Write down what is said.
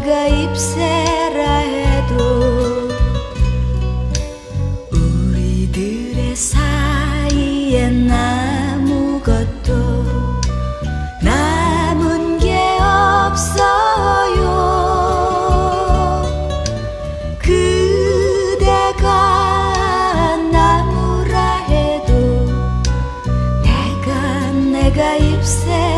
내가 입세라 해도 우리들의 사이에 아무것도 남은 게 없어요. 그대가 나무라 해도 내가 내가 입새